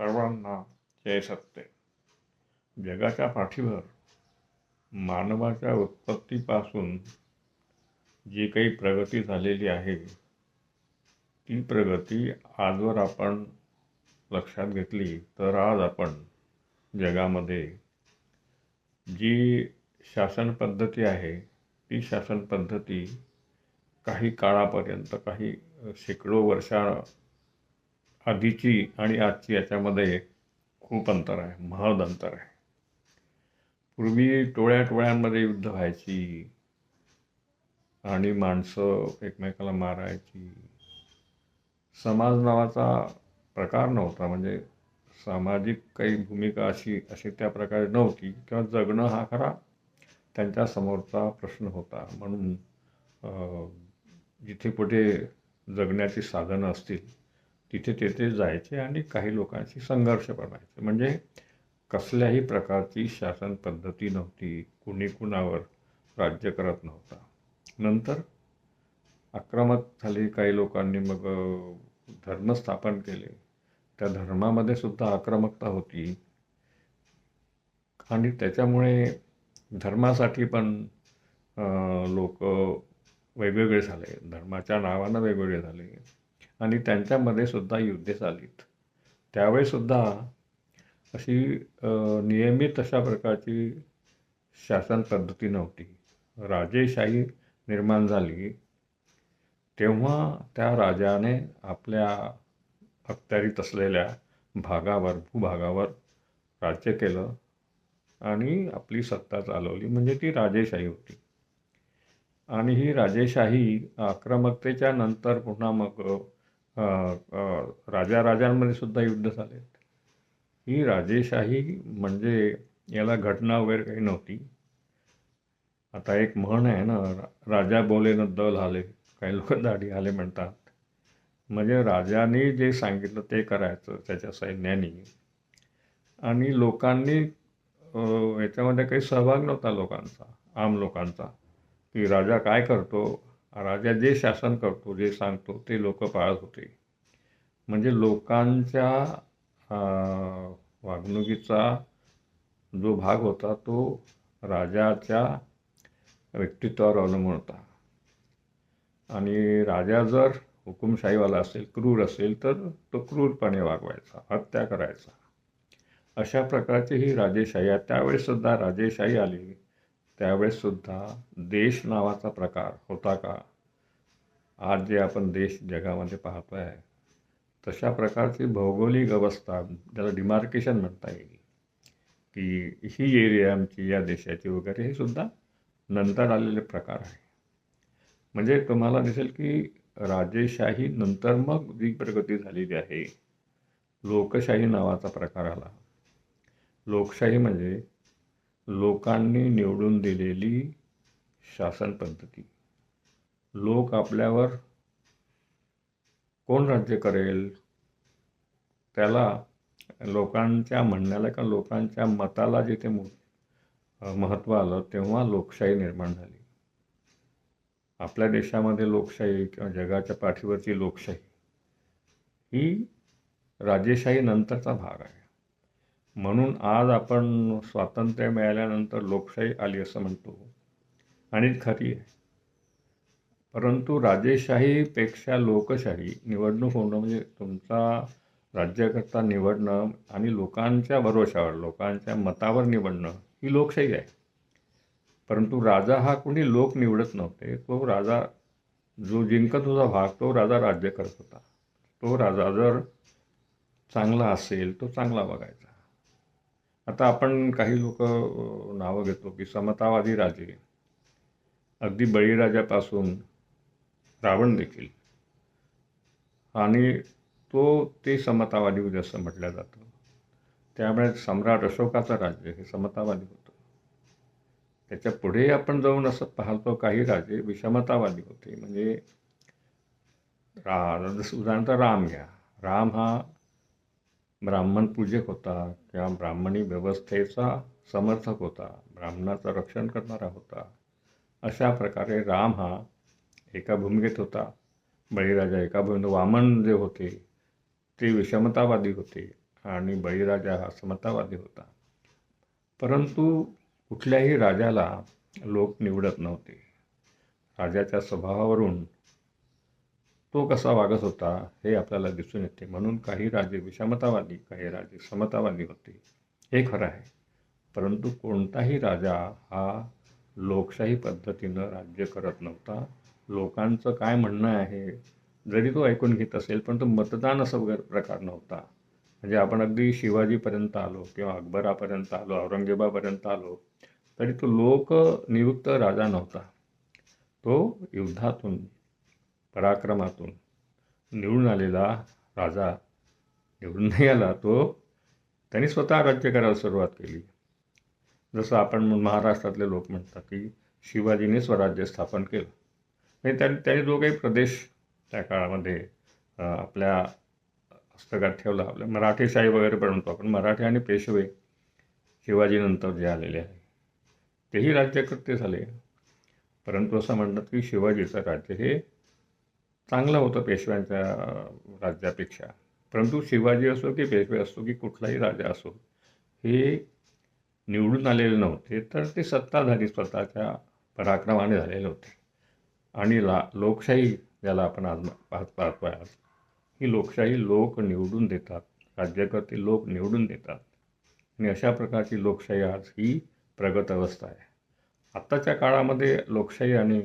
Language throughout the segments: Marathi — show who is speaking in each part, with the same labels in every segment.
Speaker 1: सर्वांना जय सत्य. जगाच्या पाठीवर मानवाच्या उत्पत्तीपासून जी काही प्रगती झालेली आहे ती प्रगती आजवर आपण लक्षात घेतली तर आज आपण जगामध्ये जी शासन पद्धती आहे ती शासन पद्धती काही काळापर्यंत काही शेकडो वर्षा आधीची आणि आजची याच्यामध्ये खूप अंतर आहे महद अंतर आहे. पूर्वी टोळ्या टोळ्यांमध्ये युद्ध व्हायची आणि माणसं एकमेकाला मारायची. समाज नावाचा प्रकार नव्हता म्हणजे सामाजिक काही भूमिका अशी अशी त्या प्रकारे नव्हती किंवा जगणं हा खरा त्यांच्या समोरचा प्रश्न होता. म्हणून जिथे कुठे जगण्याची साधनं असतील तिथे तेथे जायचे आणि काही लोकांशी संघर्ष करायचे म्हणजे कसल्याही प्रकारची शासन पद्धती नव्हती. कुणी कुणावर राज्य करत नव्हता. नंतर आक्रमक झाले काही लोकांनी मग धर्म स्थापन केले. त्या धर्मामध्ये सुद्धा आक्रमकता होती. आणि त्याच्यामुळे धर्मासाठी पण लोक वेगवेगळे झाले. धर्माच्या नावानं वेगवेगळे झाले. आणि त्यांच्यामध्ये सुद्धा युद्धे चालीत. त्यावेळीसुद्धा अशी नियमित अशा प्रकारची शासन पद्धती नव्हती. राजेशाही निर्माण झाली. तेव्हा त्या राजाने आपल्या अखत्यारीत असलेल्या भागावर भूभागावर राज्य केलं आणि आपली सत्ता चालवली. म्हणजे ती राजेशाही होती. आणि ही राजेशाही आक्रमकतेच्या नंतर पुन्हा मग राजा राजांमध्ये सुद्धा युद्ध झालेत ही राजेशाही म्हणजे याला घटना वगैरे काही नव्हती. आता एक म्हण आहे ना राजा बोले न दल आले काही लोक दाढी आले म्हणतात. म्हणजे राजाने जे सांगितलं ते करायचं त्याच्या सैन्याने. आणि लोकांनी याच्यामध्ये काही सहभाग नव्हता लोकांचा आम लोकांचा. की राजा काय करतो? राजा जे शासन करतो जे सांगतो ते लोक पाळत होते. म्हणजे लोकांच्या वागणुकीचा जो भाग होता तो राजाच्या व्यक्तित्वावर अवलंबून होता. आणि राजा जर हुकुमशाहीवाला असेल क्रूर असेल तर तो क्रूरपणे वागवायचा हत्या करायचा. अशा प्रकारची ही राजेशाही आहे. त्यावेळेससुद्धा राजेशाही आली त्यावेळेससुद्धा देश नावाचा प्रकार होता का? आज जे आपण देश जगामध्ये पाहतो आहे तशा प्रकारची भौगोलिक अवस्था ज्याला डिमार्केशन म्हणता येईल की ही एरिया आमची या देशाची वगैरे हे सुद्धा नंतर आलेले प्रकार आहे. म्हणजे तुम्हाला दिसेल की राजेशाही नंतर मग जी प्रगती झालेली आहे लोकशाही नावाचा प्रकार आला. लोकशाही म्हणजे लोकांनी निवडून दिलेली शासन पद्धती. लोक आपल्यावर कोण राज्य करेल? त्याला लोकांच्या म्हणण्याला किंवा लोकांच्या मताला जिथे महत्त्व आलं तेव्हा लोकशाही निर्माण झाली. आपल्या देशामध्ये लोकशाही किंवा जगाच्या पाठीवरची लोकशाही ही राजेशाही नंतरचा भाग आहे. म्हणून आज आपण स्वातंत्र्य मिळाल्यानंतर लोकशाही आली असं म्हणतो. आणि खरी आहे. परंतु राजेशाहीपेक्षा लोकशाही निवडणूक होणं म्हणजे तुमचा राज्यकर्ता निवडणं आणि लोकांच्या भरोशावर लोकांच्या मतावर निवडणं ही लोकशाही आहे. परंतु राजा हा कोणी लोक निवडत नव्हते. तो राजा जो जिंकत होता भाग तो राजा राज्य करत होता. तो राजा जर चांगला असेल तो चांगला बघायचा. आता आपण काही लोक नावं घेतो की समतावादी राजे. अगदी बळीराजापासून रावण देखील. आणि तो ते समतावादी होते असं म्हटलं जातं. त्यामुळे सम्राट अशोकाचं राज्य हे समतावादी होतं. त्याच्या पुढे आपण जाऊन असं पाहतो काही राजे विषमतावादी होते. म्हणजे रा उदाहरणार्थ राम घ्या राम हा ब्राह्मण पूजक होता किंवा ब्राह्मणी व्यवस्थेचा समर्थक होता ब्राह्मणाचं रक्षण करणारा होता अशा प्रकारे राम हा एका भूमिकेत होता. बळीराजा एका भूमिकेत वामन जे होते ते विषमतावादी होते आणि बळीराजा हा समतावादी होता. परंतु कुठल्याही राजाला लोक निवडत नव्हते. राजाच्या स्वभावावरून तो कसा वागत होता हे आपल्याला दिसून येते. म्हणून काही राजे विषमतावादी काही राजे समतावादी होते. हे खरं आहे. परंतु कोणताही राजा हा लोकशाही पद्धतीनं राज्य करत नव्हता. लोकांचं काय म्हणणं आहे? जरी तो ऐकून घेत असेल पण तो मतदान असं वगैरे प्रकार नव्हता. म्हणजे आपण अगदी शिवाजीपर्यंत आलो किंवा अकबरापर्यंत आलो औरंगजेबापर्यंत आलो तरी तो लोकनियुक्त राजा नव्हता. तो युद्धातून पराक्रमातून निवडून आलेला राजा निवडून नाही आला तो त्यांनी स्वतः राज्य करायला सुरुवात केली. जसं आपण महाराष्ट्रातले लोक म्हणतात की शिवाजीने स्वराज्य स्थापन केलं. म्हणजे त्यांनी त्यांनी जो काही प्रदेश त्या काळामध्ये आपल्या हस्तकात ठेवला आपल्या मराठीशाही वगैरे म्हणतो आपण मराठी आणि पेशवे शिवाजीनंतर जे आलेले आहे तेही राज्यकर्ते झाले. परंतु असं म्हणतात की शिवाजीचं राज्य हे चांगलं होतं पेशव्यांच्या राज्यापेक्षा. परंतु शिवाजी असो की पेशवे असो की कुठलाही राजा असो हे निवडून आलेले नव्हते तर ते सत्ताधारी स्वतःच्या पराक्रमाने झालेले होते. आणि ला लोकशाही ज्याला आपण आज पाहत पाहतो आहात ही लोकशाही लोक निवडून देतात राज्यकर्ते लोक निवडून देतात. आणि अशा प्रकारची लोकशाही आज ही प्रगत अवस्था आहे. आत्ताच्या काळामध्ये लोकशाही आणि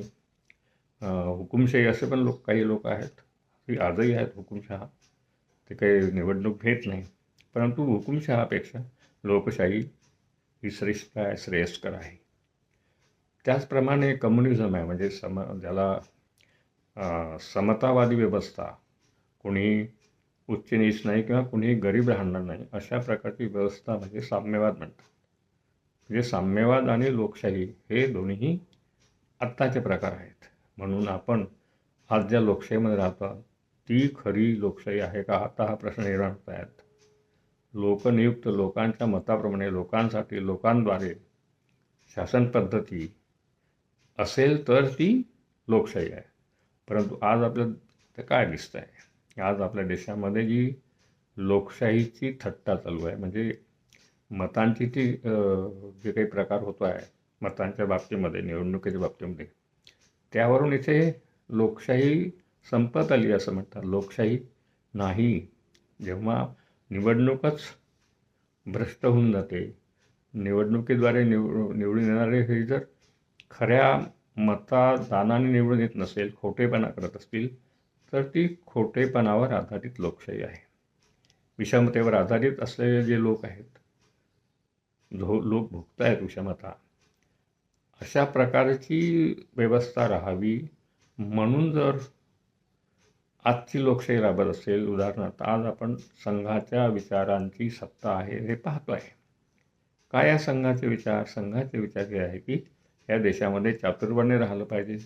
Speaker 1: हुकुमशाही असे पण लोक काही लोक आहेत. की आजही आहेत हुकुमशहा. ते काही निवडणूक घेत नाही. परंतु हुकुमशहापेक्षा लोकशाही ही श्रेष्ठ आहे श्रेयस्कर आहे. त्याचप्रमाणे कम्युनिझम आहे म्हणजे सम ज्याला समतावादी व्यवस्था कोणी उच्च नीच नाही किंवा कुणीही गरीब राहणार नाही अशा प्रकारची व्यवस्था म्हणजे साम्यवाद म्हणतात. म्हणजे साम्यवाद आणि लोकशाही हे दोन्ही आत्ताचे प्रकार आहेत. म्हणून आपण आज ज्या लोकशाहीमध्ये राहतो ती खरी लोकशाही आहे का? आता हा प्रश्न निर्माण होत आहेत लोकनियुक्त लोकांच्या मताप्रमाणे लोकांसाठी लोकांद्वारे शासन पद्धती असेल तर ती लोकशाही आहे. परंतु आज आपल्या काय दिसतं आहे आज आपल्या देशामध्ये जी लोकशाहीची थट्टा चालू आहे म्हणजे मतांची ती जे काही प्रकार होतो आहे मतांच्या बाबतीमध्ये निवडणुकीच्या बाबतीमध्ये त्यावरून इथे लोकशाही संपत आली असं म्हणतात. लोकशाही नाही. जेव्हा निवडणूकच भ्रष्ट होऊन जाते निवडणुकीद्वारे निव निवडून येणारे हे जर खऱ्या मतदानाने निवडून येत नसेल खोटेपणा करत असतील तर ती खोटेपणावर आधारित लोकशाही आहे. विषमतेवर आधारित असलेले जे लोक आहेत जो लोक भुगत आहेत विषमता अशा प्रकारची व्यवस्था राहावी. म्हणून जर आजची लोकशाही राबत असेल उदाहरणार्थ आज आपण संघाच्या विचारांची सत्ता आहे हे पाहतो आहे. काय या संघाचे विचार? संघाचे विचार हे आहे की या देशामध्ये चातुर्वर्ण्य राहिलं पाहिजे.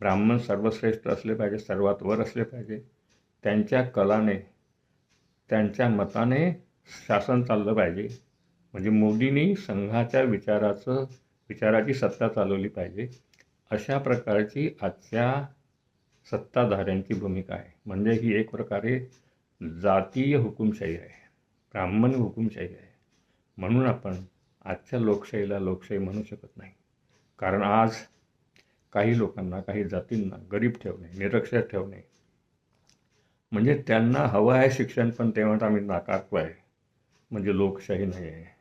Speaker 1: ब्राह्मण सर्वश्रेष्ठ असले पाहिजे सर्वात वर असले पाहिजे. त्यांच्या कलाने त्यांच्या मताने शासन चाललं पाहिजे. म्हणजे मोदींनी संघाच्या विचाराचं विचाराची सत्ता चालवली पाहिजे. अशा प्रकारची आजच्या सत्ताधाऱ्यांची भूमिका आहे. म्हणजे ही एक प्रकारे जातीय हुकुमशाही आहे. ब्राह्मण हुकुमशाही आहे. म्हणून आपण आजच्या लोकशाहीला लोकशाही म्हणू शकत नाही. कारण आज काही लोकांना काही जातींना गरीब ठेवणे निरक्षर ठेवणे म्हणजे त्यांना हवं आहे शिक्षण पण तेव्हा आम्ही नाकारतो आहे म्हणजे लोकशाही नाही आहे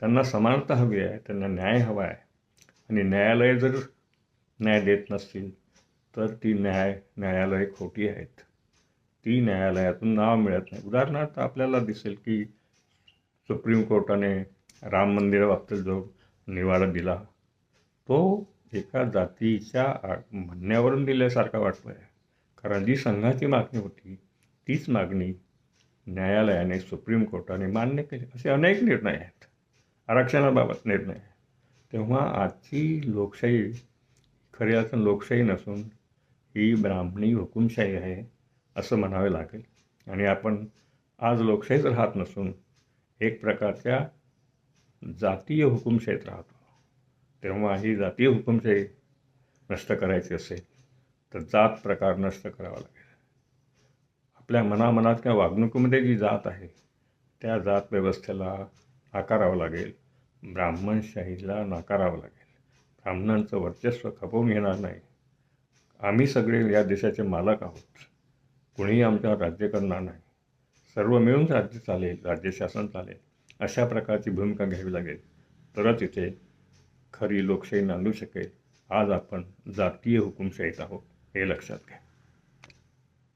Speaker 1: त्यांना समानता हवी आहे त्यांना न्याय हवा आहे. आणि न्यायालय जर न्याय देत नसतील तर ती न्याय न्यायालय खोटी आहेत. ती न्यायालयातून नाव मिळत नाही. उदाहरणार्थ आपल्याला दिसेल की सुप्रीम कोर्टाने राम मंदिराबाबतीत जो निवाडा दिला तो एका जातीच्या म्हणण्यावरून दिल्यासारखा वाटतो आहे कारण जी संघाची मागणी होती तीच मागणी न्यायालयाने सुप्रीम कोर्टाने मान्य केली. असे अनेक निर्णय आहेत. आरक्षणाबाबत निर्णय. तेव्हा आजची लोकशाही खरी अर्थानं लोकशाही नसून ही ब्राह्मणी हुकुमशाही आहे असं म्हणावे लागेल. आणि आपण आज लोकशाहीच राहत नसून एक प्रकारच्या जातीय हुकुमशाहीत राहतो. तेव्हा ही जातीय हुकुमशाही नष्ट करायची असेल तर जात प्रकार नष्ट करावा लागेल. आपल्या मनामनात किंवा वागणुकीमध्ये जी जात आहे त्या जात व्यवस्थेला आकारावं लागेल. ब्राह्मणशाहीला नाकारावं लागेल. ब्राह्मणांचं वर्चस्व खपवून घेणार नाही. आम्ही सगळे या देशाचे मालक आहोत. कुणीही आमच्यावर राज्य करणार नाही. सर्व मिळून राज्य चालेल राज्यशासन चालेल अशा प्रकारची भूमिका घ्यावी लागेल. तरच इथे खरी लोकशाही नांदू शकेल. आज आपण जातीय हुकुमशाहीत आहोत हे लक्षात घ्या.